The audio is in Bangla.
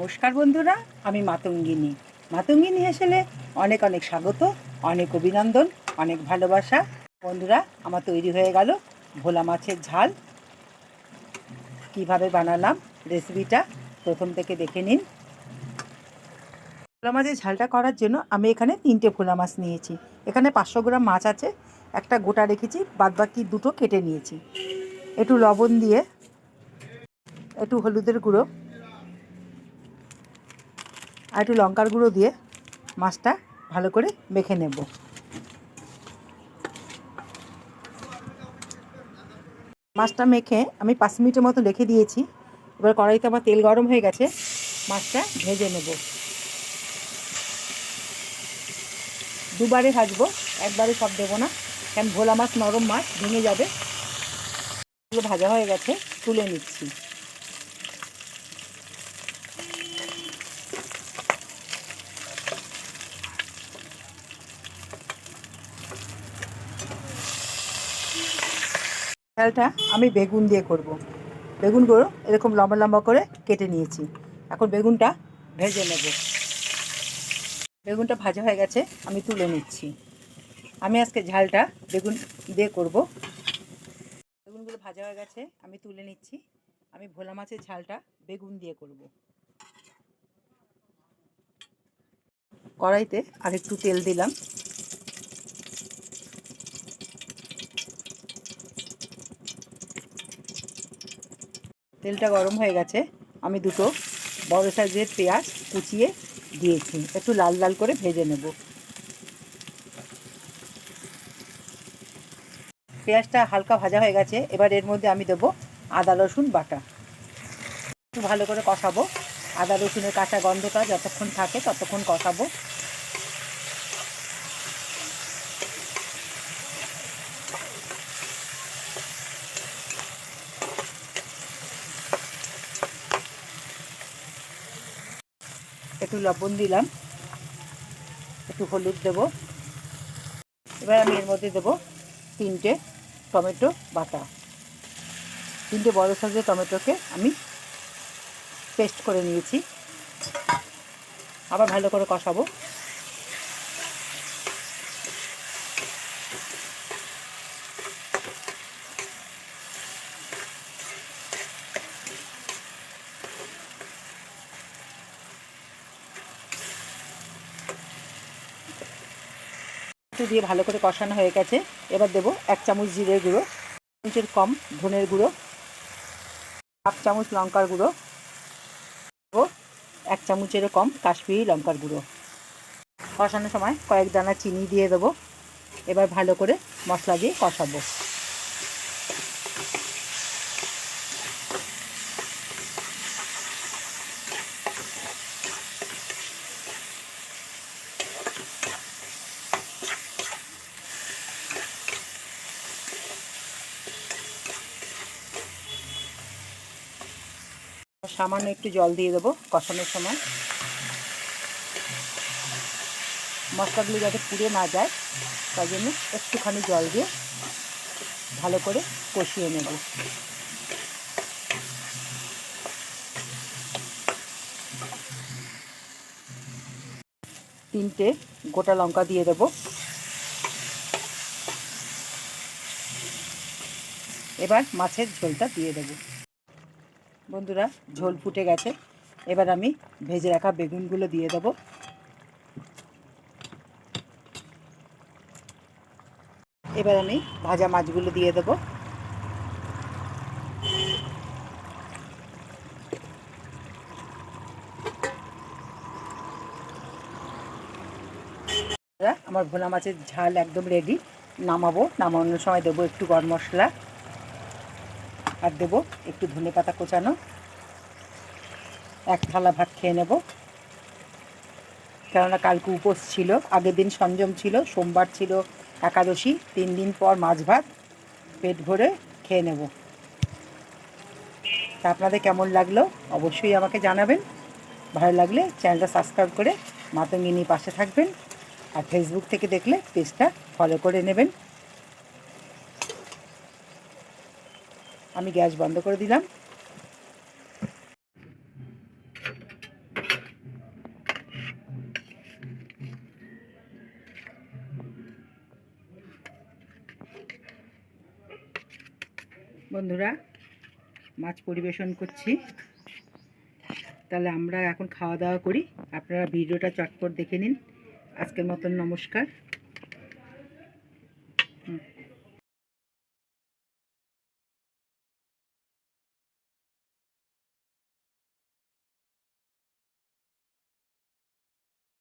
নমস্কার বন্ধুরা, আমি মাতঙ্গিনী। মাতঙ্গিনী হেসেলে অনেক অনেক স্বাগত, অনেক অভিনন্দন, অনেক ভালোবাসা। বন্ধুরা, আমার তৈরি হয়ে গেল ভোলা মাছের ঝাল। কীভাবে বানালাম রেসিপিটা প্রথম থেকে দেখে নিন। ভোলা মাছের ঝালটা করার জন্য আমি এখানে তিনটে ভোলা মাছ নিয়েছি। এখানে পাঁচশো গ্রাম মাছ আছে, একটা গোটা রেখেছি, বাদবাকি দুটো কেটে নিয়েছি। একটু লবণ দিয়ে, একটু হলুদের গুঁড়ো আর একটু লঙ্কার গুঁড়ো দিয়ে মাছটা ভালো করে মেখে নেব। মাছটা মেখে আমি পাঁচ মিনিটের মতো রেখে দিয়েছি। এবার কড়াইতে আমার তেল গরম হয়ে গেছে, মাছটা ভেজে নেব। দুবারে ভাজবো, একবারে সব দেবো না, কারণ ভোলা মাছ নরম মাছ, ভেঙে যাবে। ভাজা হয়ে গেছে, তুলে নিচ্ছি। ডালটা আমি বেগুন দিয়ে করব। বেগুনগুলো এরকম লম্বা লম্বা করে কেটে নিয়েছি। এখন বেগুনটা ভেজে নেব। বেগুনটা ভাজা হয়ে গেছে, আমি তুলে নিচ্ছি। আমি আজকে ঝালটা বেগুন দিয়ে করব। বেগুনগুলো ভাজা হয়ে গেছে, আমি তুলে নিচ্ছি। আমি ভোলা মাছের ঝালটা বেগুন দিয়ে করব। কড়াইতে আর একটু তেল দিলাম। তেলটা গরম হয়ে গেছে, আমি দুটো বড় সাইজের পেঁয়াজ কুচিয়ে দিয়েছি, একটু লাল লাল করে ভেজে নেব। পেঁয়াজটা হালকা ভাজা হয়ে গেছে, এবার এর মধ্যে আমি দেবো আদা, রসুন, বাটা। একটু ভালো করে কষাবো, আদা, রসুনের কাঁচা গন্ধটা যতক্ষণ থাকে ততক্ষণ কষাবো। একটু লবণ দিলাম। একটু হলুদ দেব। এবার আমি এর মধ্যে দেব তিনটে টমেটো বাটা। তিনটে বড় সাইজের টমেটোকে আমি পেস্ট করে নিয়েছি। আবার ভালো করে কষাবো। একটু দিয়ে ভালো করে কষানো হয়ে গেছে। এবার দেব এক চামচ জিরের গুঁড়ো চামচের কম ধনের গুঁড়ো, হাফ চামচ লঙ্কার গুঁড়ো ও এক চামচেরও কম কাশ্মীরি লঙ্কার গুঁড়ো। কষানোর সময় কয়েক দানা চিনি দিয়ে দেবো। এবার ভালো করে মশলা দিয়ে কষাবো। সামান্য একটু জল দিয়ে দেবো কষানোর সময়। মশলাগুলো যাতে পুড়ে না যায়, তাই জন্য একটুখানি জল দিয়ে ভালো করে কষিয়ে নেব। তিনটে গোটা লঙ্কা দিয়ে দেব। এবার মাছের ঝোলটা দিয়ে দেবো। বন্ধুরা, ঝোল ফুটে গেছে। এবার আমি ভেজে রাখা বেগুনগুলো দিয়ে দেবো। এবার আমি ভাজা মাছগুলো দিয়ে দেবো। আমার ভোলা মাছের ঝাল একদম রেডি নামাবো, নামানোর সময় দেবো একটু গরম মশলা। আর দেবো একটু ধনে পাতা কোচানো। এক থালা ভাত খেয়ে নেব। কেননা কালকে উপোস ছিল, আগের দিন সংযম ছিল, সোমবার ছিল একাদশী, তিন দিন পর মাছ ভাত, পেট ভরে খেয়ে নেব। তা আপনাদের কেমন লাগল অবশ্যই আমাকে জানাবেন। ভালো লাগলে চ্যানেলটা সাবস্ক্রাইব করে মাতঙ্গিনী পাশে থাকবেন। আর ফেসবুক থেকে দেখলে পেজটা ফলো করে নেবেন। আমি গ্যাস বন্ধ করে দিলাম। বন্ধুরা, মাছ পরিবেশন করছি। তাহলে আমরা এখন খাওয়া দাওয়া করি। আপনারা ভিডিওটা চটপট দেখে নিন। আজকের মতন নমস্কার।